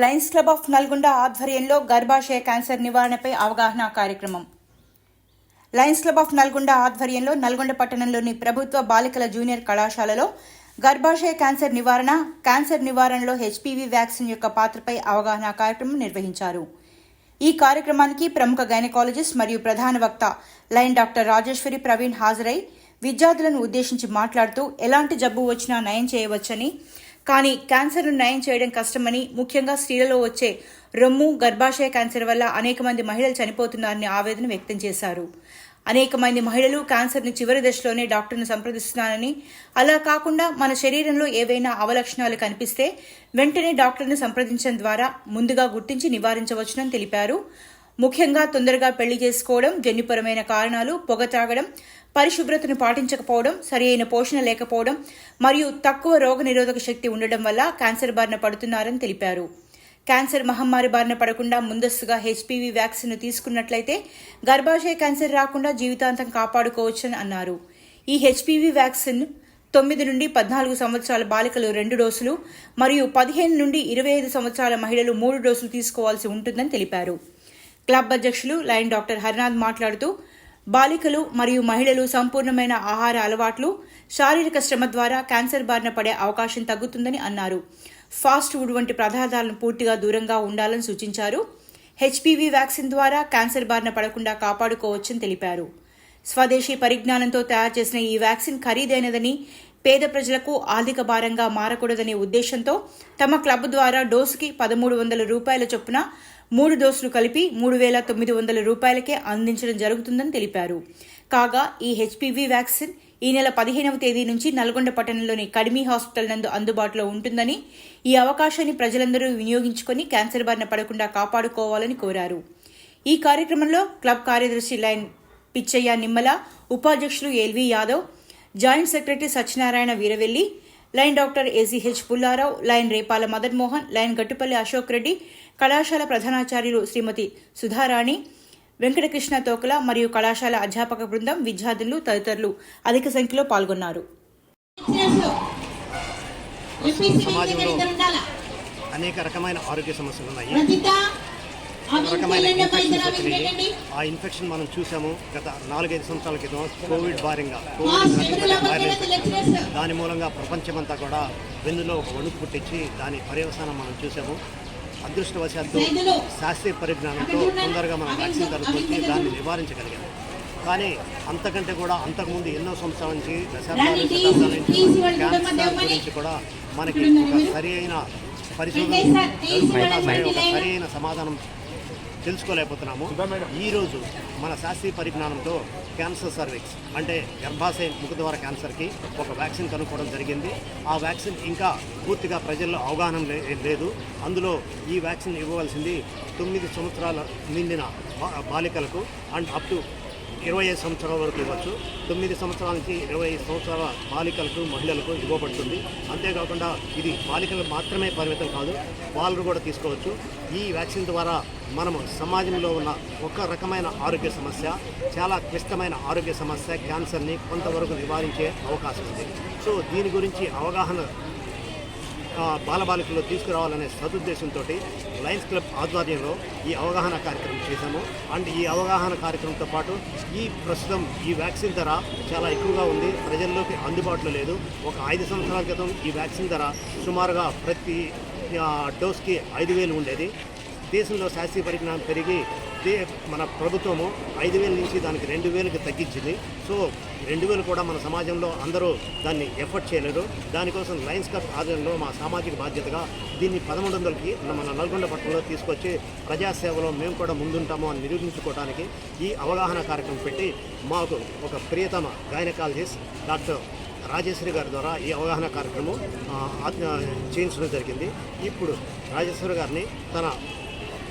Lions club of Nalgonda ఆధ్వర్యంలో గర్భాశయ cancer నివారణపై అవగాహన కార్యక్రమం. లయన్స్ క్లబ్ ఆఫ్ నల్గొండ ఆధ్వర్యంలో నల్గొండ పట్టణంలోని ప్రభుత్వ బాలికల జూనియర్ కళాశాలలో గర్భాశయ క్యాన్సర్ నివారణ క్యాన్సర్ నివారణలో హెచ్పీవీ వ్యాక్సిన్ యొక్క పాత్రపై అవగాహన కార్యక్రమం నిర్వహించారు. ఈ కార్యక్రమానికి ప్రముఖ గైనకాలజిస్ట్ మరియు ప్రధాన వక్త లైన్ డాక్టర్ రాజేశ్వరి ప్రవీణ్ హాజరై విద్యార్థులను ఉద్దేశించి మాట్లాడుతూ ఎలాంటి జబ్బు వచ్చినా నయం చేయవచ్చని కానీ క్యాన్సర్ను నయం చేయడం కష్టమని ముఖ్యంగా స్త్రీలలో వచ్చే రొమ్ము గర్భాశయ క్యాన్సర్ వల్ల అనేక మంది మహిళలు చనిపోతున్నారని ఆవేదన వ్యక్తం చేశారు. అనేక మంది మహిళలు క్యాన్సర్ను చివరి దశలోనే డాక్టర్ను సంప్రదిస్తున్నారని అలా కాకుండా మన శరీరంలో ఏవైనా అవలక్షణాలు కనిపిస్తే వెంటనే డాక్టర్ను సంప్రదించడం ద్వారా ముందుగా గుర్తించి నివారించవచ్చునని తెలిపారు. ముఖ్యంగా తొందరగా పెళ్ళి చేసుకోవడం జన్యుపరమైన కారణాలు పొగ త్రాగడం పరిశుభ్రతను పాటించకపోవడం సరియైన పోషణ లేకపోవడం మరియు తక్కువ రోగనిరోధక శక్తి ఉండడం వల్ల క్యాన్సర్ బారిన పడుతున్నారని తెలిపారు. క్యాన్సర్ మహమ్మారి బారిన పడకుండా ముందస్తుగా హెచ్పివి వ్యాక్సిన్ తీసుకున్నట్లయితే గర్భాశయ క్యాన్సర్ రాకుండా జీవితాంతం కాపాడుకోవచ్చని అన్నారు. ఈ హెచ్పివి వ్యాక్సిన్ తొమ్మిది నుండి పద్నాలుగు సంవత్సరాల బాలికలు రెండు డోసులు మరియు పదిహేను నుండి ఇరవై ఐదు సంవత్సరాల మహిళలు మూడు డోసులు తీసుకోవాల్సి ఉంటుందని తెలిపారు. క్లబ్ అధ్యక్షులు లైన్ డాక్టర్ హరినాథ్ మాట్లాడుతూ బాలికలు మరియు మహిళలు సంపూర్ణమైన ఆహార అలవాట్లు శారీరక శ్రమ ద్వారా క్యాన్సర్ బారిన పడే అవకాశం తగ్గుతుందని అన్నారు. ఫాస్ట్ ఫుడ్ వంటి పదార్థాలను పూర్తిగా దూరంగా ఉండాలని సూచించారు. హెచ్పివి వ్యాక్సిన్ ద్వారా క్యాన్సర్ బారిన పడకుండా కాపాడుకోవచ్చని తెలిపారు. స్వదేశీ పరిజ్ఞానంతో తయారు చేసిన ఈ వ్యాక్సిన్ ఖరీదైనదని పేద ప్రజలకు ఆర్థిక భారంగా మారకూడదనే ఉద్దేశంతో తమ క్లబ్ ద్వారా డోసుకి పదమూడు వందల రూపాయల చొప్పున మూడు డోసులు కలిపి మూడు వేల తొమ్మిది వందల రూపాయలకే అందించడం జరుగుతుందని తెలిపారు. కాగా ఈ హెచ్పివి వ్యాక్సిన్ ఈ నెల పదిహేనవ తేదీ నుంచి నల్గొండ పట్టణంలోని కడిమి హాస్పిటల్ నందు అందుబాటులో ఉంటుందని ఈ అవకాశాన్ని ప్రజలందరూ వినియోగించుకొని క్యాన్సర్ బారిన పడకుండా కాపాడుకోవాలని కోరారు. ఈ కార్యక్రమంలో క్లబ్ కార్యదర్శి లైన్ పిచ్చయ్య నిమ్మల ఉపాధ్యక్షులు LV Yadav joint secretary Satyanarayana Veeravelli lion doctor ACH Pullarao lion Repala Madan Mohan lion Gattupalli Ashok Reddy కళాశాల ప్రధానాచార్యులు శ్రీమతి సుధారాణి వెంకటకృష్ణ తోకల మరియు కళాశాల అధ్యాపక బృందం విద్యార్థులు తదితరులు అధిక సంఖ్యలో పాల్గొన్నారు. సమాజంలో అనేక రకమైన ఆరోగ్య సమస్యలు ఉన్నాయి ఒక రకమైన ఇన్ఫెక్షన్స్ వచ్చినాయి ఆ ఇన్ఫెక్షన్ మనం చూసాము గత నాలుగైదు సంవత్సరాల క్రితం కోవిడ్ భారంగా. దాని మూలంగా ప్రపంచమంతా కూడా వెన్నులో ఒక వణుకు పుట్టించి దాని పర్యవసానం మనం చూసాము. అదృష్టవశాత్తు శాస్త్రీయ పరిజ్ఞానంతో తొందరగా మనం వ్యాక్సిన్ కనుక్కొచ్చి దాన్ని నివారించగలిగాము. కానీ అంతకంటే కూడా అంతకుముందు ఎన్నో సంవత్సరాల నుంచి దశాబ్దాలు శతాబ్దాల నుంచి క్యాన్సర్ గురించి కూడా మనకి ఒక సరి అయిన పరిశోధన ఒక సరి అయిన సమాధానం తెలుసుకోలేకపోతున్నాము. ఈరోజు మన శాస్త్రీయ పరిజ్ఞానంతో క్యాన్సర్ సర్వీక్స్ అంటే గర్భాశయ ముఖద్వార క్యాన్సర్కి ఒక వ్యాక్సిన్ కనుక్కోవడం జరిగింది. ఆ వ్యాక్సిన్ ఇంకా పూర్తిగా ప్రజల్లో అవగాహన లేదు. అందులో ఈ వ్యాక్సిన్ ఇవ్వవలసింది తొమ్మిది సంవత్సరాల నిండిన బాలికలకు అండ్ అప్ టు ఇరవై ఐదు సంవత్సరాల వరకు ఇవ్వచ్చు. తొమ్మిది సంవత్సరాల నుంచి ఇరవై ఐదు సంవత్సరాల బాలికలకు మహిళలకు ఇవ్వబడుతుంది. అంతేకాకుండా ఇది బాలికలకు మాత్రమే పరిమితం కాదు వాళ్ళు కూడా తీసుకోవచ్చు. ఈ వ్యాక్సిన్ ద్వారా మనము సమాజంలో ఉన్న ఒక రకమైన ఆరోగ్య సమస్య చాలా క్లిష్టమైన ఆరోగ్య సమస్య క్యాన్సర్ని కొంతవరకు నివారించే అవకాశం ఉంది. సో దీని గురించి అవగాహన బాలబాలికల్లో తీసుకురావాలనే సదుద్దేశంతో లయన్స్ క్లబ్ ఆధ్వర్యంలో ఈ అవగాహన కార్యక్రమం చేశాము. అండ్ ఈ అవగాహన కార్యక్రమంతో పాటు ఈ ప్రస్తుతం ఈ వ్యాక్సిన్ ధర చాలా ఎక్కువగా ఉంది. ప్రజల్లోకి అందుబాటులో లేదు. ఒక ఐదు సంవత్సరాల క్రితం ఈ వ్యాక్సిన్ ధర సుమారుగా ప్రతి డోస్కి ఐదు వేలు ఉండేది. దేశంలో శాస్త్రీయ పరిజ్ఞానం పెరిగి మన ప్రభుత్వము ఐదు వేల నుంచి దానికి రెండు వేలకు తగ్గించింది. సో రెండు వేలు కూడా మన సమాజంలో అందరూ దాన్ని ఎఫర్ట్ చేయలేరు దానికోసం లయన్స్ క్లబ్ ఆధ్వర్యంలో మా సామాజిక బాధ్యతగా దీన్ని పదమూడు వందలకి మన నల్గొండ పట్టణంలో తీసుకొచ్చి ప్రజాసేవలో మేము కూడా ముందుంటాము అని నిరూపించుకోవడానికి ఈ అవగాహన కార్యక్రమం పెట్టి మాకు ఒక ప్రియతమ గైనకాలజిస్ట్ డాక్టర్ రాజేశ్వరి గారి ద్వారా ఈ అవగాహన కార్యక్రమం ఆ, చేయించడం జరిగింది. ఇప్పుడు రాజేశ్వరి గారిని తన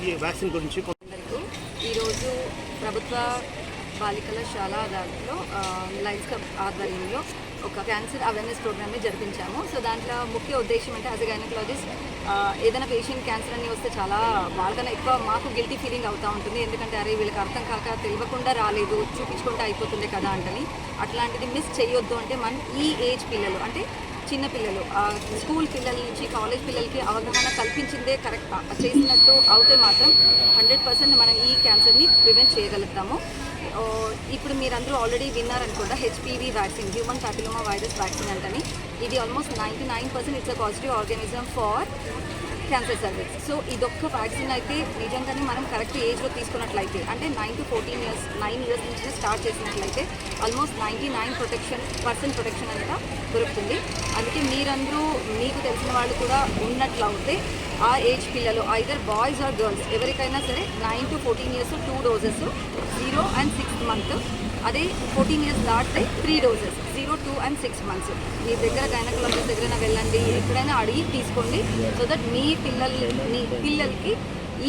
ఈ వ్యాక్సిన్ గురించి ప్రభుత్వ బాలికల శాల దాంట్లో లైన్స్ క్లబ్ ఆధ్వర్యంలో ఒక క్యాన్సర్ అవేర్నెస్ ప్రోగ్రామ్ని జరిపించాము. సో దాంట్లో ముఖ్య ఉద్దేశం అంటే యాజ్ గైనకలాజిస్ట్ ఏదైనా పేషెంట్ క్యాన్సర్ అని వస్తే చాలా వాళ్ళకన్నా ఎక్కువ మాకు గిల్టీ ఫీలింగ్ అవుతూ ఉంటుంది. ఎందుకంటే అరే వీళ్ళకి అర్థం కాక తెలియకుండా రాలేదు చూపించుకుంటే అయిపోతుంది కదా అంటని అట్లాంటిది మిస్ చేయొద్దు అంటే మన ఈ ఏజ్ పిల్లలు అంటే చిన్న పిల్లలు స్కూల్ పిల్లల నుంచి కాలేజ్ పిల్లలకి అవగాహన కల్పించిందే కరెక్ట్ చేసినట్టు అవుతే మాత్రం హండ్రెడ్ పర్సెంట్ మనం ఈ క్యాన్సర్ని ప్రివెంట్ చేయగలుగుతాము. ఇప్పుడు మీరందరూ already విన్నారనుకుంటా HPV vaccine human papilloma virus vaccine అంటని. ఇది almost ninety nine percent it's a positive organism for cancer service so ఇదొక్క vaccine అయితే నిజంగానే మనం కరెక్ట్ ఏజ్లో తీసుకున్నట్లయితే అంటే nine to fourteen years nine years నుంచి స్టార్ట్ చేసినట్లయితే almost ninety nine protection percent protection అంతా దొరుకుతుంది. అందుకే మీరందరూ మీకు తెలిసిన వాళ్ళు కూడా ఉన్నట్లయితే ఆ ఏజ్ పిల్లలు ఐదర్ బాయ్స్ ఆర్ గర్ల్స్ ఎవరికైనా సరే nine to fourteen years two doses zero and sixth month అదే ఫోర్టీన్ ఇయర్స్ దాటితే three doses two and six months. మీ దగ్గర గైనకాలజిస్ట్ దగ్గర వెళ్ళండి ఎక్కడైనా అడిగి తీసుకోండి. సో దట్ మీ పిల్లల మీ పిల్లలకి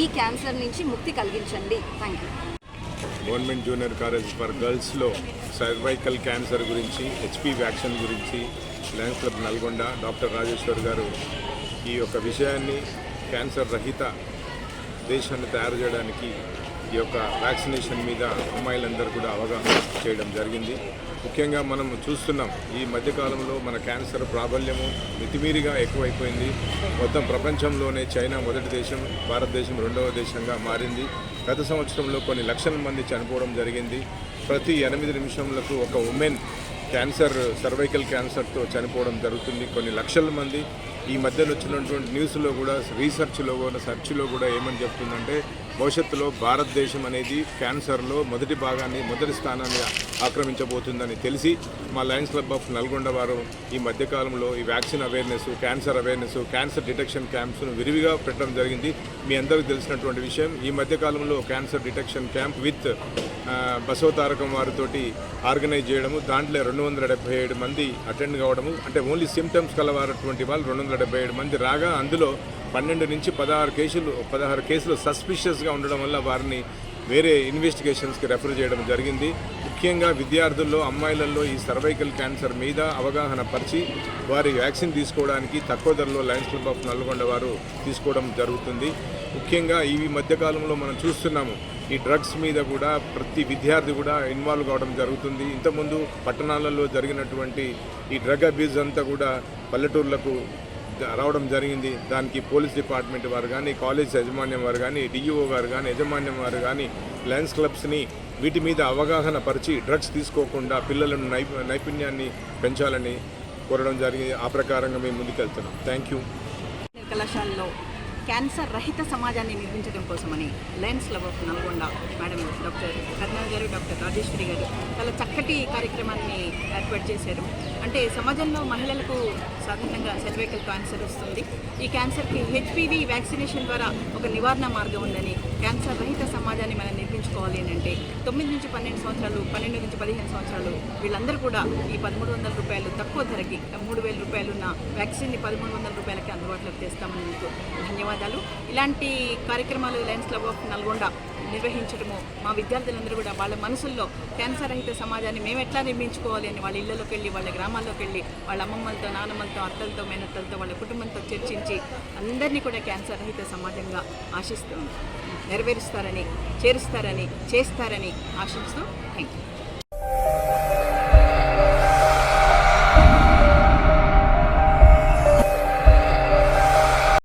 ఈ క్యాన్సర్ నుంచి ముక్తి కలిగించండి. Thank you government junior college for గర్ల్స్లో cervical cancer గురించి హెచ్పి వ్యాక్సిన్ గురించి Lions Club Nalgonda doctor Rajeshwar garu ఈ యొక్క విషయాన్ని క్యాన్సర్ రహిత దేశాన్ని తయారు చేయడానికి ఈ యొక్క వ్యాక్సినేషన్ మీద అమ్మాయిలందరూ కూడా అవగాహన చేయడం జరిగింది. ముఖ్యంగా మనం చూస్తున్నాం ఈ మధ్యకాలంలో మన క్యాన్సర్ ప్రాబల్యము మితిమీరిగా ఎక్కువైపోయింది. మొత్తం ప్రపంచంలోనే చైనా మొదటి దేశం భారతదేశం రెండవ దేశంగా మారింది. గత సంవత్సరంలో కొన్ని లక్షల మంది చనిపోవడం జరిగింది. ప్రతి ఎనిమిది నిమిషంలకు ఒక ఉమెన్ క్యాన్సర్ సర్వైకల్ క్యాన్సర్తో చనిపోవడం జరుగుతుంది. కొన్ని లక్షల మంది ఈ మధ్యన వచ్చినటువంటి న్యూస్లో కూడా రీసెర్చ్లో కూడా సెర్చ్లో కూడా ఏమని చెప్తుందంటే భవిష్యత్తులో భారతదేశం అనేది క్యాన్సర్లో మొదటి భాగాన్ని మొదటి స్థానాన్ని ఆక్రమించబోతుందని తెలిసి మా లయన్స్ క్లబ్ ఆఫ్ నల్గొండ వారు ఈ మధ్యకాలంలో ఈ vaccine awareness cancer awareness cancer detection క్యాంప్స్ను విరివిగా పెట్టడం జరిగింది. మీ అందరికీ తెలిసినటువంటి విషయం ఈ మధ్యకాలంలో cancer detection camp with Basavatarakam వారితోటి ఆర్గనైజ్ చేయడము దాంట్లో రెండు వందల డెబ్బై ఏడు మంది అటెండ్ కావడము అంటే ఓన్లీ సిమ్టమ్స్ కలవారటువంటి వాళ్ళు రెండు వందల డెబ్బై ఏడు మంది రాగా అందులో పన్నెండు నుంచి పదహారు కేసులు పదహారు కేసులు సస్పిషియస్గా ఉండడం వల్ల వారిని వేరే ఇన్వెస్టిగేషన్స్కి రెఫర్ చేయడం జరిగింది. ముఖ్యంగా విద్యార్థుల్లో అమ్మాయిలలో ఈ సర్వైకల్ క్యాన్సర్ మీద అవగాహన పరిచి వారి వ్యాక్సిన్ తీసుకోవడానికి తక్కువ ధరలో లయన్స్ క్లబ్ ఆఫ్ నల్గొండ వారు తీసుకోవడం జరుగుతుంది. ముఖ్యంగా ఈ మధ్యకాలంలో మనం చూస్తున్నాము ఈ డ్రగ్స్ మీద కూడా ప్రతి విద్యార్థి కూడా ఇన్వాల్వ్ కావడం జరుగుతుంది. ఇంతకుముందు పట్టణాలలో జరిగినటువంటి ఈ డ్రగ్ అబ్యూజ్ అంతా కూడా పల్లెటూర్లకు రావడం జరిగింది. దానికి పోలీస్ డిపార్ట్మెంట్ వారు కానీ కాలేజ్ యాజమాన్యం వారు కానీ డిఈఓ గారు కానీ యాజమాన్యం వారు కానీ లయన్స్ క్లబ్స్ని వీటి మీద అవగాహన పరిచి డ్రగ్స్ తీసుకోకుండా పిల్లలను నైపు నైపుణ్యాన్ని పెంచాలని కోరడం జరిగింది. ఆ ప్రకారంగా మేము ముందుకెళ్తున్నాం. థ్యాంక్ యూ కళాశాలలో క్యాన్సర్ రహిత సమాజాన్ని నిర్మించడం కోసమని Lions Club of Nalgonda madam doctor Karnal garu doctor Rajeswari గారు చాలా చక్కటి కార్యక్రమాన్ని ఏర్పాటు చేశారు. అంటే సమాజంలో మహిళలకు సాధారణంగా సర్వైకల్ క్యాన్సర్ వస్తుంది. ఈ క్యాన్సర్కి హెచ్పివి వ్యాక్సినేషన్ ద్వారా ఒక నివారణ మార్గం ఉందని క్యాన్సర్ రహిత సమాజాన్ని మనం నిర్మించుకోవాలి అని అంటే తొమ్మిది నుంచి పన్నెండు సంవత్సరాలు పన్నెండు నుంచి పదిహేను సంవత్సరాలు వీళ్ళందరూ కూడా ఈ పదమూడు వందల రూపాయలు తక్కువ ధరకి మూడు వేల రూపాయలు ఉన్న వ్యాక్సిన్ని పదమూడు వందల రూపాయలకి అందుబాటులోకి తెస్తామని మీకు ధన్యవాదాలు. ఇలాంటి కార్యక్రమాలు లయన్స్ క్లబ్ ఆఫ్ నల్గొండ నిర్వహించడము మా విద్యార్థులందరూ కూడా వాళ్ళ మనసుల్లో క్యాన్సర్ రహిత సమాజాన్ని మేము ఎట్లా నిర్మించుకోవాలి అని వాళ్ళ ఇళ్ళలోకి వెళ్ళి వాళ్ళ గ్రామాల్లోకి వెళ్ళి వాళ్ళ అమ్మమ్మలతో నానమ్మలతో అత్తలతో మేనత్తలతో వాళ్ళ కుటుంబంతో చర్చించి అందరినీ కూడా క్యాన్సర్ రహిత సమాజంగా ఆశిస్తూ నెరవేరుస్తారని చేరుస్తారని చేస్తారని ఆశిస్తూ థ్యాంక్ యూ